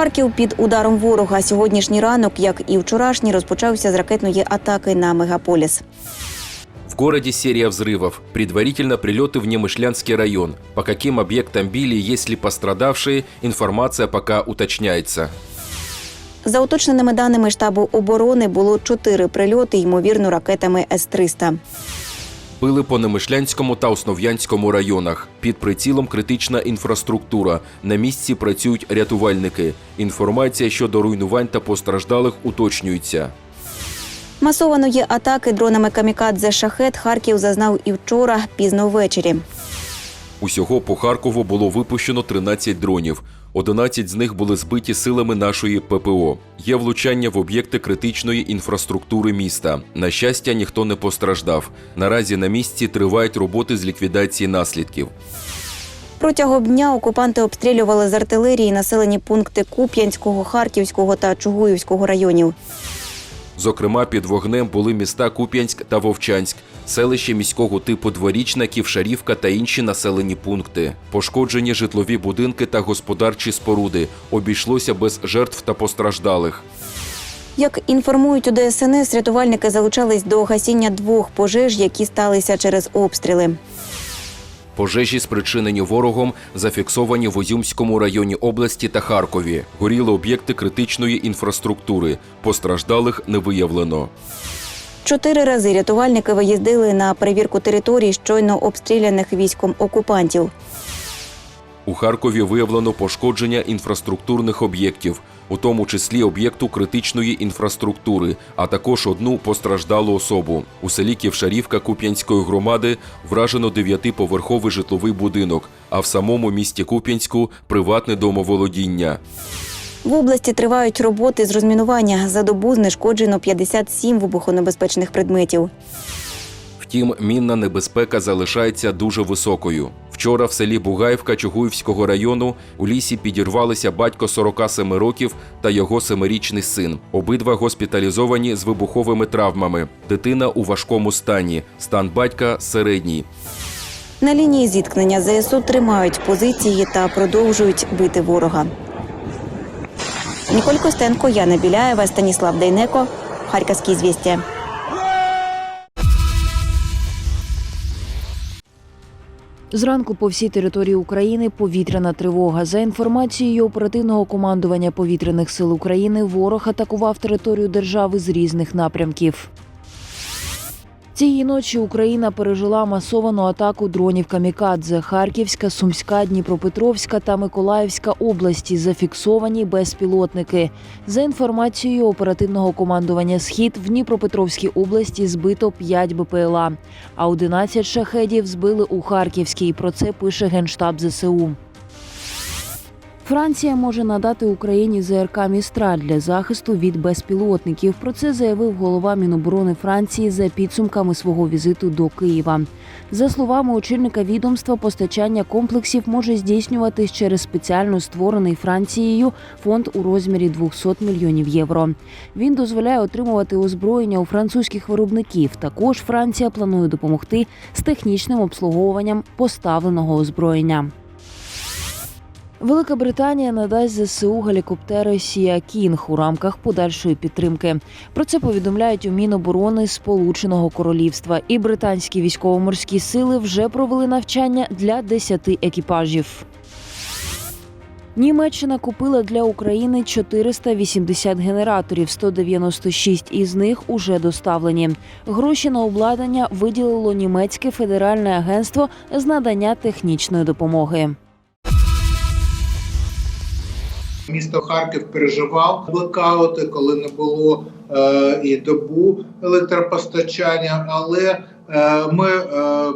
Харків під ударом ворога. Сьогоднішній ранок, як і вчорашній, розпочався з ракетної атаки на мегаполіс. В городе серия взрывов. Предварительно прилеты в Немышлянский район. По каким объектам били, есть ли пострадавшие, информация пока уточняется. За уточненими даними штабу оборони було чотири прильоти, ймовірно, ракетами С-300. Били по Немишлянському та Основ'янському районах. Під прицілом критична інфраструктура. На місці працюють рятувальники. Інформація щодо руйнувань та постраждалих уточнюється. Масованої атаки дронами камікадзе шахет Харків зазнав і вчора пізно ввечері. Усього по Харкову було випущено 13 дронів. 11 з них були збиті силами нашої ППО. Є влучання в об'єкти критичної інфраструктури міста. На щастя, ніхто не постраждав. Наразі на місці тривають роботи з ліквідації наслідків. Протягом дня окупанти обстрілювали з артилерії населені пункти Куп'янського, Харківського та Чугуївського районів. Зокрема, під вогнем були міста Куп'янськ та Вовчанськ, селище міського типу Дворічна, Ківшарівка та інші населені пункти. Пошкоджені житлові будинки та господарчі споруди. Обійшлося без жертв та постраждалих. Як інформують у ДСНС, рятувальники залучались до гасіння двох пожеж, які сталися через обстріли. Пожежі, спричинені ворогом, зафіксовані в Озюмському районі області та Харкові. Горіли об'єкти критичної інфраструктури. Постраждалих не виявлено. Чотири рази рятувальники виїздили на перевірку територій щойно обстріляних військом окупантів. У Харкові виявлено пошкодження інфраструктурних об'єктів, у тому числі об'єкту критичної інфраструктури, а також одну постраждалу особу. У селі Ківшарівка Куп'янської громади вражено дев'ятиповерховий житловий будинок, а в самому місті Куп'янську приватне домоволодіння. В області тривають роботи з розмінування. За добу знешкоджено 57 вибухонебезпечних предметів. Втім, мінна небезпека залишається дуже високою. Вчора в селі Бугаївка Чугуївського району у лісі підірвалися батько 47 років та його семирічний син. Обидва госпіталізовані з вибуховими травмами. Дитина у важкому стані. Стан батька середній. На лінії зіткнення ЗСУ тримають позиції та продовжують бити ворога. Ніколь Костенко, Яна Біляєва, Станіслав Дейнеко, Харківські звісті. Зранку по всій території України повітряна тривога. За інформацією оперативного командування повітряних сил України, ворог атакував територію держави з різних напрямків. Цієї ночі Україна пережила масовану атаку дронів камікадзе. Харківська, Сумська, Дніпропетровська та Миколаївська області зафіксовані безпілотники. За інформацією оперативного командування Схід в Дніпропетровській області збито 5 БПЛА, а 11 шахедів збили у Харківській. Про це пише генштаб ЗСУ. Франція може надати Україні ЗРК Містраль для захисту від безпілотників. Про це заявив голова Міноборони Франції за підсумками свого візиту до Києва. За словами очільника відомства, постачання комплексів може здійснюватись через спеціально створений Францією фонд у розмірі 200 мільйонів євро. Він дозволяє отримувати озброєння у французьких виробників. Також Франція планує допомогти з технічним обслуговуванням поставленого озброєння. Велика Британія надасть ЗСУ гелікоптери Сія Кінг у рамках подальшої підтримки. Про це повідомляють у Міноборони Сполученого Королівства. І британські військово-морські сили вже провели навчання для 10 екіпажів. Німеччина купила для України 480 генераторів, 196 із них уже доставлені. Гроші на обладнання виділило німецьке федеральне агентство з надання технічної допомоги. Місто Харків переживав блекаути, коли не було е, і добу електропостачання, але е, ми е,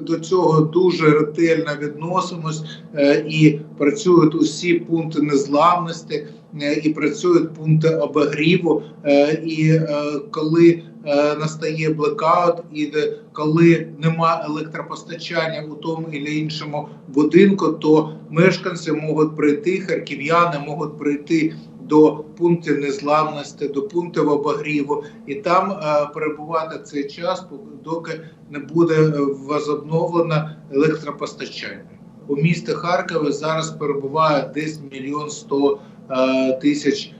до цього дуже ретельно відносимось е, і працюють усі пункти незламності, е, і працюють пункти обігріву. Е, і е, коли настає блекаут, і коли нема електропостачання у тому і іншому будинку, то мешканці можуть прийти, харків'яни можуть прийти до пунктів незламності, до пунктів обогріву, і там е, перебувати цей час, доки не буде е, возобновлено електропостачання. У місті Харкові зараз перебуває десь мільйон сто е, тисяч е,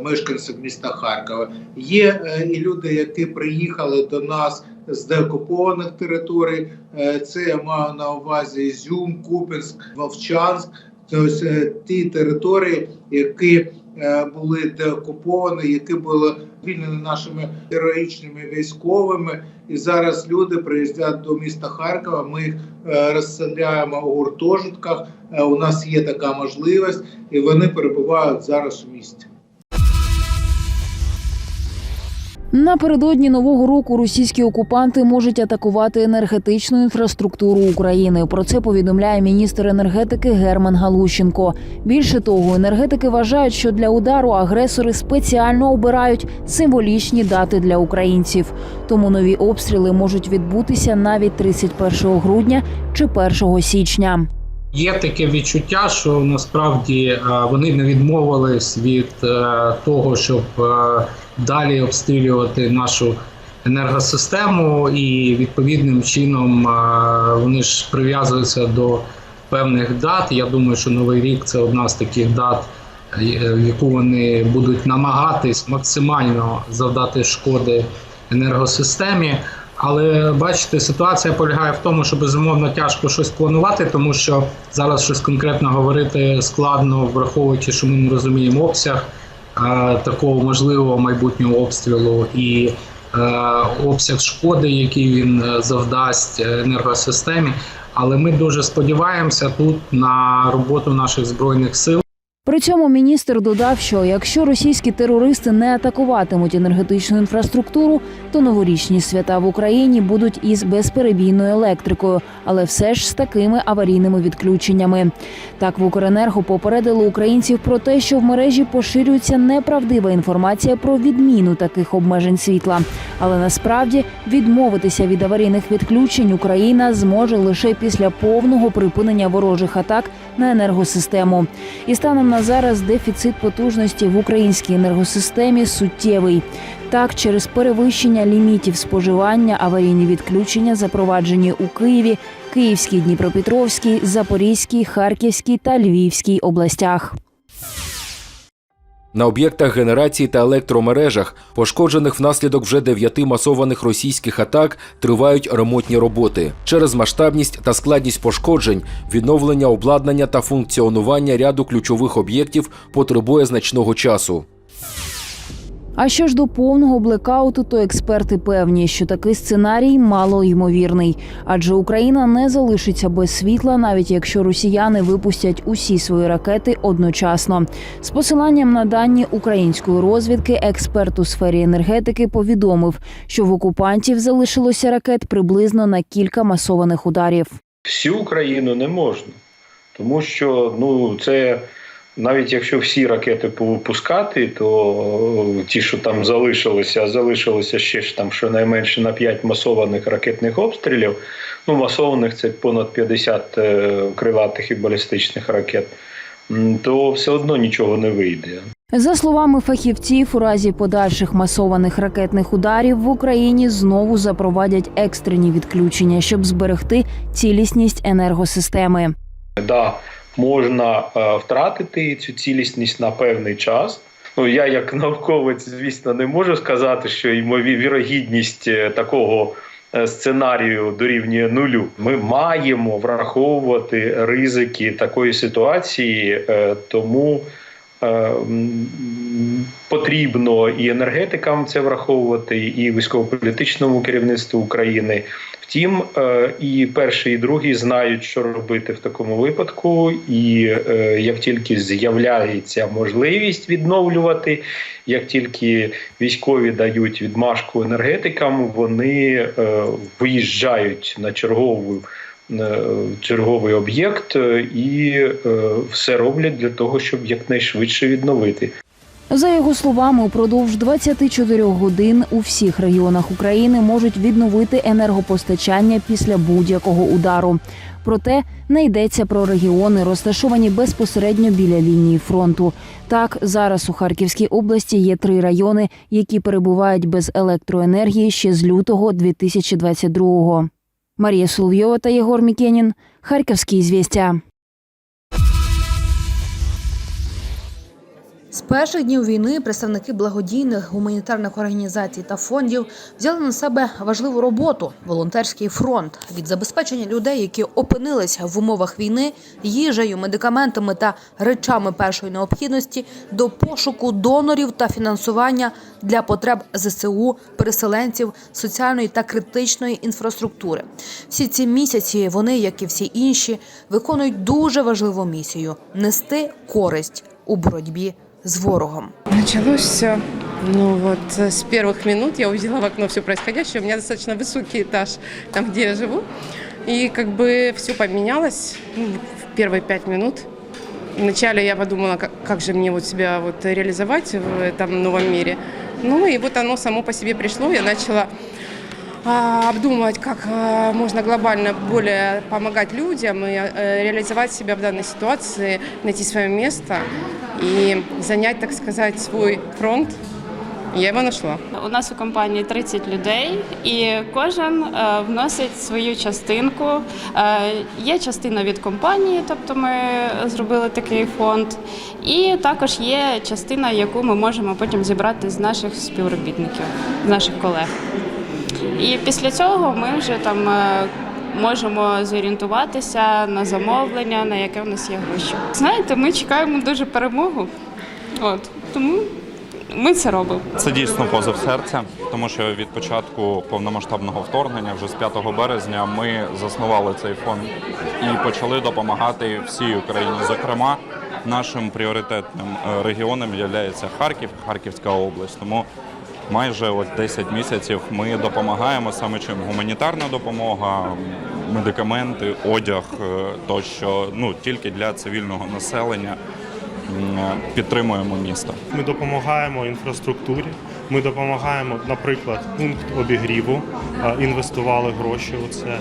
мешканців міста Харкова. Є е, і люди, які приїхали до нас з деокупованих територій. Е, Це я маю на увазі Ізюм, Купінськ, Вовчанськ. Тобто е, ті території, які е, були деокуповані, які були звільнені нашими героїчними військовими. І зараз люди приїздять до міста Харкова. Ми їх е, розселяємо у гуртожитках. Е, У нас є така можливість, і вони перебувають зараз у місті. Напередодні нового року російські окупанти можуть атакувати енергетичну інфраструктуру України. Про це повідомляє міністр енергетики Герман Галущенко. Більше того, енергетики вважають, що для удару агресори спеціально обирають символічні дати для українців. Тому нові обстріли можуть відбутися навіть 31 грудня чи 1 січня. Є таке відчуття, що насправді е, вони не відмовились від е, того, щоб е, далі обстрілювати нашу енергосистему, і відповідним чином вони ж прив'язуються до певних дат. Я думаю, що новий рік це одна з таких дат, яку вони будуть намагатись максимально завдати шкоди енергосистемі. Але бачите, ситуація полягає в тому, що безумовно тяжко щось планувати, тому що зараз щось конкретно говорити складно, враховуючи, що ми не розуміємо обсяг е, такого можливого майбутнього обстрілу і е, обсяг шкоди, який він е, завдасть е, енергосистемі. Але ми дуже сподіваємося тут на роботу наших збройних сил. При цьому міністр додав, що якщо російські терористи не атакуватимуть енергетичну інфраструктуру, то новорічні свята в Україні будуть із безперебійною електрикою, але все ж з такими аварійними відключеннями. Так в Укренерго попередили українців про те, що в мережі поширюється неправдива інформація про відміну таких обмежень світла. Але насправді відмовитися від аварійних відключень Україна зможе лише після повного припинення ворожих атак на енергосистему. І станом на зараз дефіцит потужності в українській енергосистемі суттєвий. Так, через перевищення лімітів споживання аварійні відключення запроваджені у Києві, Київській, Дніпропетровській, Запорізькій, Харківській та Львівській областях. На об'єктах генерації та електромережах, пошкоджених внаслідок вже дев'яти масованих російських атак, тривають ремонтні роботи. Через масштабність та складність пошкоджень, відновлення обладнання та функціонування ряду ключових об'єктів потребує значного часу. А що ж до повного блекауту, то експерти певні, що такий сценарій мало ймовірний, адже Україна не залишиться без світла, навіть якщо росіяни випустять усі свої ракети одночасно. З посиланням на дані української розвідки, експерт у сфері енергетики повідомив, що в окупантів залишилося ракет приблизно на кілька масованих ударів. всю Україну не можна, тому що ну це. Навіть якщо всі ракети пускати, то ті, що там залишилися, а залишилося ще ж там щонайменше на 5 масованих ракетних обстрілів. Ну, масованих це понад 50 е, крилатих і балістичних ракет, то все одно нічого не вийде. За словами фахівців, у разі подальших масованих ракетних ударів в Україні знову запровадять екстрені відключення, щоб зберегти цілісність енергосистеми. Да, можна е, втратити цю цілісність на певний час. Ну, я, як науковець, звісно, не можу сказати, що ймові- вірогідність е, такого е, сценарію дорівнює нулю. Ми маємо враховувати ризики такої ситуації, тому потрібно і енергетикам це враховувати, і військово-політичному керівництву України. Втім, е, і перший, і другий знають, що робити в такому випадку. І е, як тільки з'являється можливість відновлювати, як тільки військові дають відмашку енергетикам, вони е, виїжджають на чергову. Е, Черговий об'єкт е, і е, все роблять для того, щоб якнайшвидше відновити. За його словами, упродовж 24 годин у всіх регіонах України можуть відновити енергопостачання після будь-якого удару. Проте не йдеться про регіони, розташовані безпосередньо біля лінії фронту. Так, зараз у Харківській області є три райони, які перебувають без електроенергії ще з лютого 2022-го. Марія Соловйова та Єгор Мікенін. Харківські звістя. З перших днів війни представники благодійних гуманітарних організацій та фондів взяли на себе важливу роботу волонтерський фронт від забезпечення людей, які опинилися в умовах війни, їжею, медикаментами та речами першої необхідності, до пошуку донорів та фінансування для потреб ЗСУ, переселенців, соціальної та критичної інфраструктури. Всі ці місяці вони, як і всі інші, виконують дуже важливу місію нести користь у боротьбі з ворогом. Началось все. Ну вот э, с первых минут я увидела в окно все происходящее. У меня достаточно высокий этаж, там, где я живу. И как бы все поменялось ну, в первые пять минут. Вначале я подумала, как, как же мне вот себя вот реализовать в этом новом мире. Ну и вот оно само по себе пришло. Я начала а, обдумывать, как можно глобально более помогать людям и э, реализовать себя в данной ситуации, найти свое место и занять, так сказать, свой фронт. Я его нашла. У нас у компанії 30 людей, і кожен е, вносить свою частинку. Є частина від компанії, тобто ми зробили такий фонд, і також є частина, яку ми можемо потім зібрати з наших співробітників, з наших колег. І після цього ми вже там е, можемо зорієнтуватися на замовлення, на яке в нас є гроші. Знаєте, ми чекаємо дуже перемогу, от тому ми це робимо. Це дійсно позов серця, тому що від початку повномасштабного вторгнення, вже з 5 березня, ми заснували цей фонд і почали допомагати всій Україні. Зокрема, нашим пріоритетним е, регіоном є Харків, Харківська область. Тому майже от 10 місяців ми допомагаємо саме чим гуманітарна допомога, медикаменти, одяг е, тощо, ну тільки для цивільного населення е, підтримуємо місто. Ми допомагаємо інфраструктурі. Ми допомагаємо, наприклад, пункт обігріву, е, інвестували гроші у це.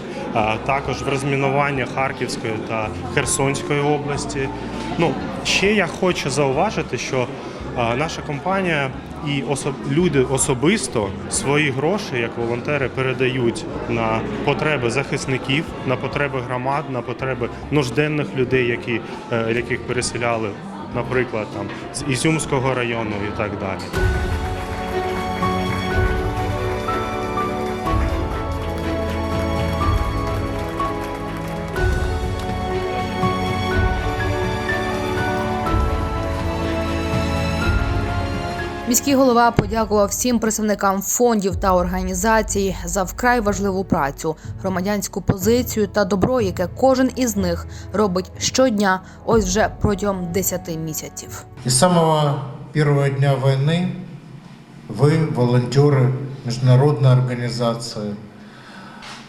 Також в розмінування Харківської та Херсонської області. Ну ще я хочу зауважити, що наша компанія і особ... люди особисто свої гроші, як волонтери, передають на потреби захисників, на потреби громад, на потреби нужденних людей, які, е, яких переселяли, наприклад, там з Ізюмського району і так далі. Міський голова подякував всім представникам фондів та організацій за вкрай важливу працю, громадянську позицію та добро, яке кожен із них робить щодня, ось вже протягом 10 місяців. И с самого первого дня войны вы, волонтеры, международные организации,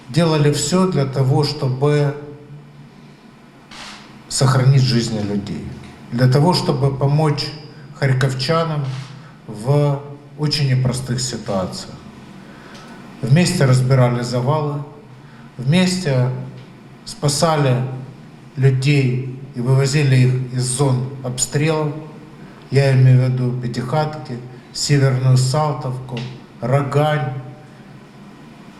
делали все для того, чтобы сохранить жизни людей, для того, чтобы помочь харьковчанам В очень непростых ситуациях. Вместе разбирали завалы, вместе спасали людей и вывозили их из зон обстрелов. Я имею в виду Пятихатки, Северную Салтовку, Рогань,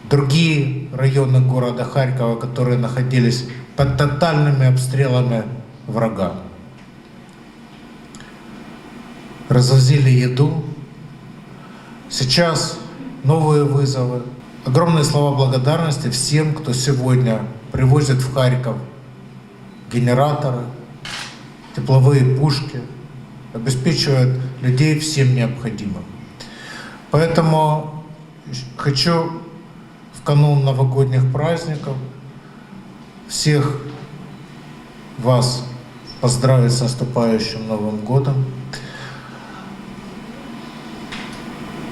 другие районы города Харькова, которые находились под тотальными обстрелами врага. Развозили еду. Сейчас новые вызовы. Огромные слова благодарности всем, кто сегодня привозит в Харьков генераторы, тепловые пушки, обеспечивает людей всем необходимым. Поэтому хочу в канун новогодних праздников всех вас поздравить с наступающим Новым годом.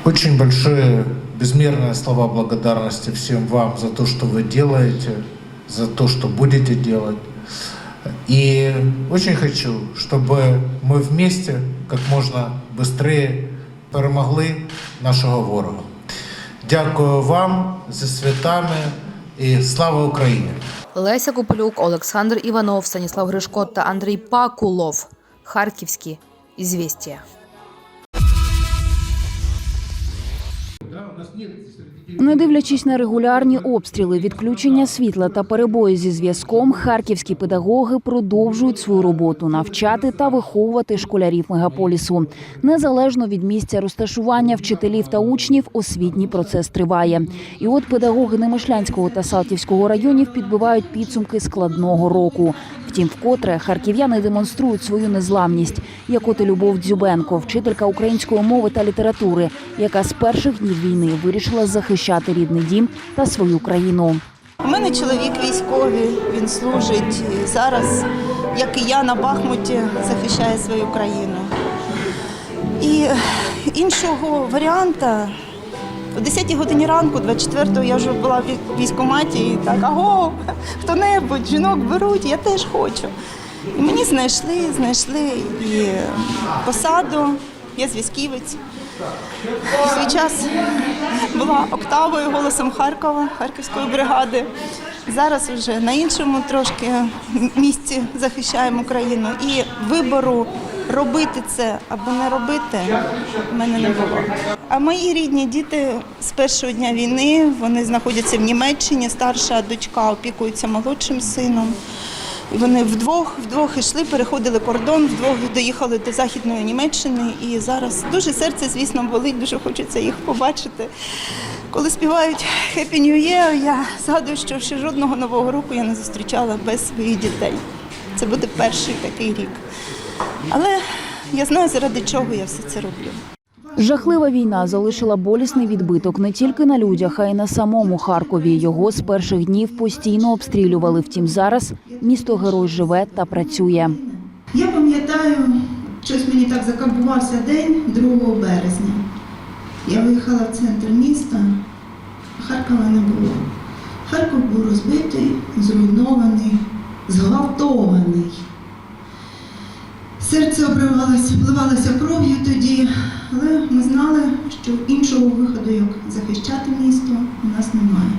Очень большие, безмерные слова благодарности всем вам за то, что вы делаете, за то, что будете делать. И очень хочу, чтобы мы вместе как можна быстрее перемогли нашого ворога. Дякую вам зі святами і слава Україні! Леся Копилюк, Олександр Іванов, Станіслав Гришко та Андрій Пакулов. Харківські ізвістія. Не дивлячись на регулярні обстріли, відключення світла та перебої зі зв'язком, харківські педагоги продовжують свою роботу навчати та виховувати школярів мегаполісу. Незалежно від місця розташування вчителів та учнів, освітній процес триває. І от педагоги Немишлянського та Салтівського районів підбивають підсумки складного року. Втім, вкотре харків'яни демонструють свою незламність, як от і Любов Дзюбенко, вчителька української мови та літератури, яка з перших днів війни вирішила захищати рідний дім та свою країну. У мене чоловік військовий, він служить і зараз, як і я на Бахмуті, захищає свою країну. І іншого варіанта о 10 годині ранку, 24-го, я вже була в військкоматі і так, аго, хто-небудь, жінок беруть, я теж хочу. І мені знайшли, знайшли і посаду, я зв'язківець. Свій час була октавою голосом Харкова, Харківської бригади. Зараз вже на іншому трошки місці захищаємо Україну. І вибору робити це або не робити в мене не було. А мої рідні діти з першого дня війни вони знаходяться в Німеччині. Старша дочка опікується молодшим сином. Вони вдвох, вдвох йшли, переходили кордон, вдвох доїхали до Західної Німеччини. І зараз дуже серце, звісно, болить, дуже хочеться їх побачити. Коли співають Happy New Year, я згадую, що ще жодного нового року я не зустрічала без своїх дітей. Це буде перший такий рік. Але я знаю, заради чого я все це роблю. Жахлива війна залишила болісний відбиток не тільки на людях, а й на самому Харкові. Його з перших днів постійно обстрілювали. Втім, зараз місто герой живе та працює. Я пам'ятаю, щось мені так закампувався день 2 березня. Я виїхала в центр міста, Харкова не було. Харків був розбитий, зруйнований, зґвалтований. Серце обривалося, вливалося кров'ю тоді, але ми знали, що іншого виходу, як захищати місто, у нас немає.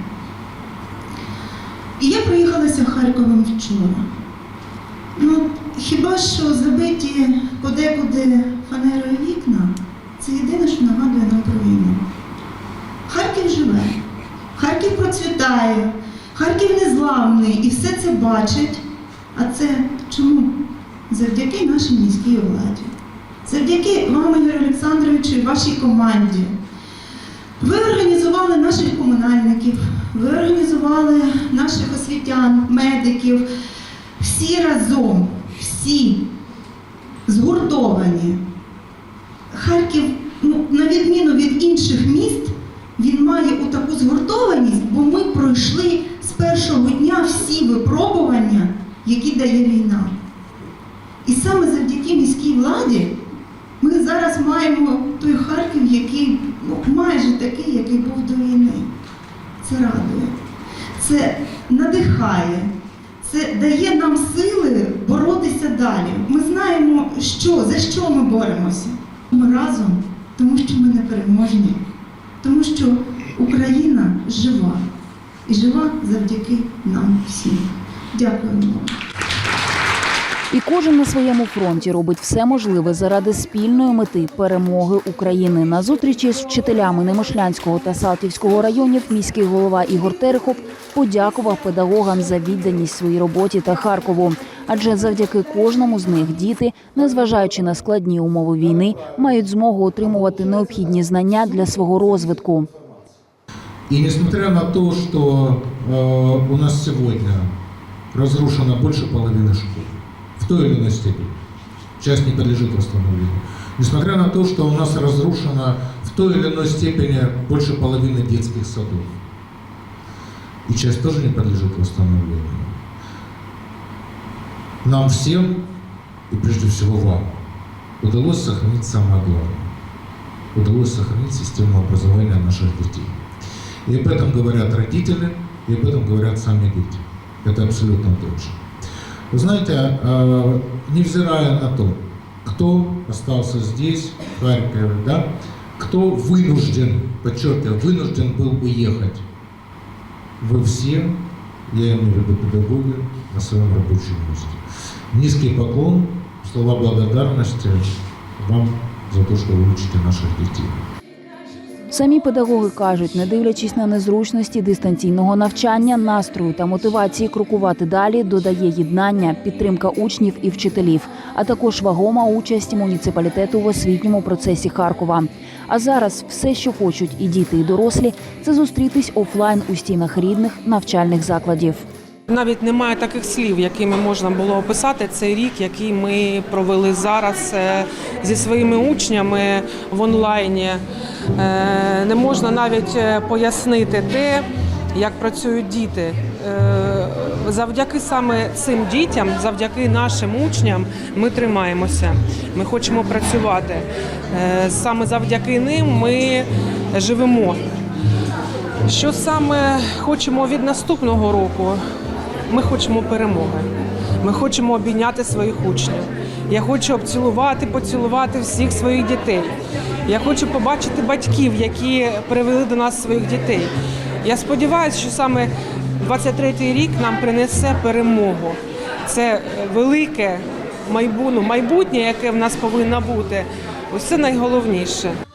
І я проїхалася Харковом вчора. Ну, хіба що забиті подекуди фанерою вікна, це єдине, що нагадує нам про війну. Харків живе, Харків процвітає, Харків незламний і все це бачить. А це чому? Завдяки нашій міській владі. Завдяки вам, Ігор Олександровичу, і вашій команді. Ви організували наших комунальників, ви організували наших освітян, медиків. Всі разом, всі згуртовані. Харків, ну, на відміну від інших міст, він має таку згуртованість, бо ми пройшли з першого дня всі випробування, які дає війна. І саме завдяки міській владі зараз маємо той Харків, який ну, майже такий, який був до війни. Це радує, це надихає, це дає нам сили боротися далі. Ми знаємо, що, за що ми боремося. Ми разом, тому що ми не переможні, тому що Україна жива і жива завдяки нам всім. Дякую вам. І кожен на своєму фронті робить все можливе заради спільної мети перемоги України. На зустрічі з вчителями Немишлянського та Салтівського районів міський голова Ігор Терехов подякував педагогам за відданість своїй роботі та Харкову. Адже завдяки кожному з них діти, незважаючи на складні умови війни, мають змогу отримувати необхідні знання для свого розвитку. И несмотря на то, что э, у нас сегодня разрушено больше половины школ, в той или иной степени, часть не подлежит восстановлению, несмотря на то, что у нас разрушено в той или иной степени больше половины детских садов, и часть тоже не подлежит восстановлению, нам всем, и прежде всего вам, удалось сохранить самое главное. Удалось сохранить систему образования наших детей. И об этом говорят родители, и об этом говорят сами дети. Это абсолютно точно. Вы знаете, э, невзирая на то, кто остался здесь, в Харькове, да, кто вынужден, подчеркиваю, вынужден был уехать, вы все, я имею в виду педагоги, на своем рабочем месте. Низкий поклон, слова благодарности вам за то, что вы учите наших детей. Самі педагоги кажуть, не дивлячись на незручності дистанційного навчання, настрою та мотивації крокувати далі, додає єднання, підтримка учнів і вчителів, а також вагома участь муніципалітету в освітньому процесі Харкова. А зараз все, що хочуть і діти, і дорослі, це зустрітись офлайн у стінах рідних навчальних закладів. Навіть немає таких слів, якими можна було описати цей рік, який ми провели зараз е, зі своїми учнями в онлайні. Е, Не можна навіть е, пояснити те, як працюють діти. Завдяки саме цим дітям, завдяки нашим учням, ми тримаємося. Ми хочемо працювати. Саме завдяки ним ми живемо. Що саме хочемо від наступного року? Ми хочемо перемоги. Ми хочемо обійняти своїх учнів. Я хочу обцілувати, поцілувати всіх своїх дітей. Я хочу побачити батьків, які привели до нас своїх дітей. Я сподіваюся, що саме 23-й рік нам принесе перемогу. Це велике майбутнє, яке в нас повинно бути. Це найголовніше.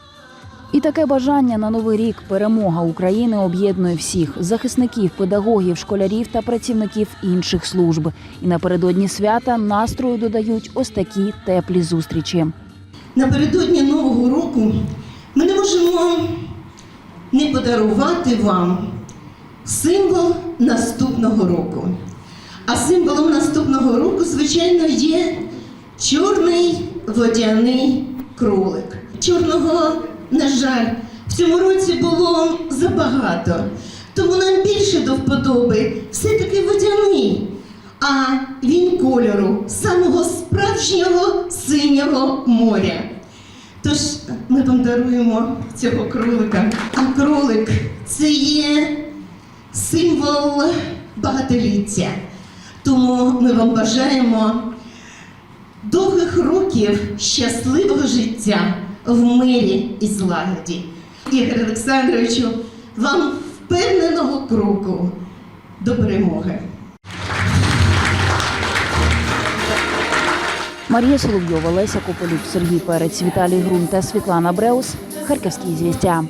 І таке бажання на новий рік перемога України об'єднує всіх захисників, педагогів, школярів та працівників інших служб. І напередодні свята настрою додають ось такі теплі зустрічі. Напередодні Нового року ми не можемо не подарувати вам символ наступного року. А символом наступного року, звичайно, є чорний водяний кролик. Чорного, на жаль, в цьому році було забагато. Тому нам більше до вподоби все-таки водяний. А він кольору самого справжнього синього моря. Тож ми вам даруємо цього кролика. А кролик це є символ багатоліття. Тому ми вам бажаємо довгих років щасливого життя в мирі і злагоді. Ігор Олександровичу, вам впевненого кроку до перемоги. Марія Соловйова, Леся Кополюк, Сергій Перець, Віталій Грун та Світлана Бреус. Харківські звістя.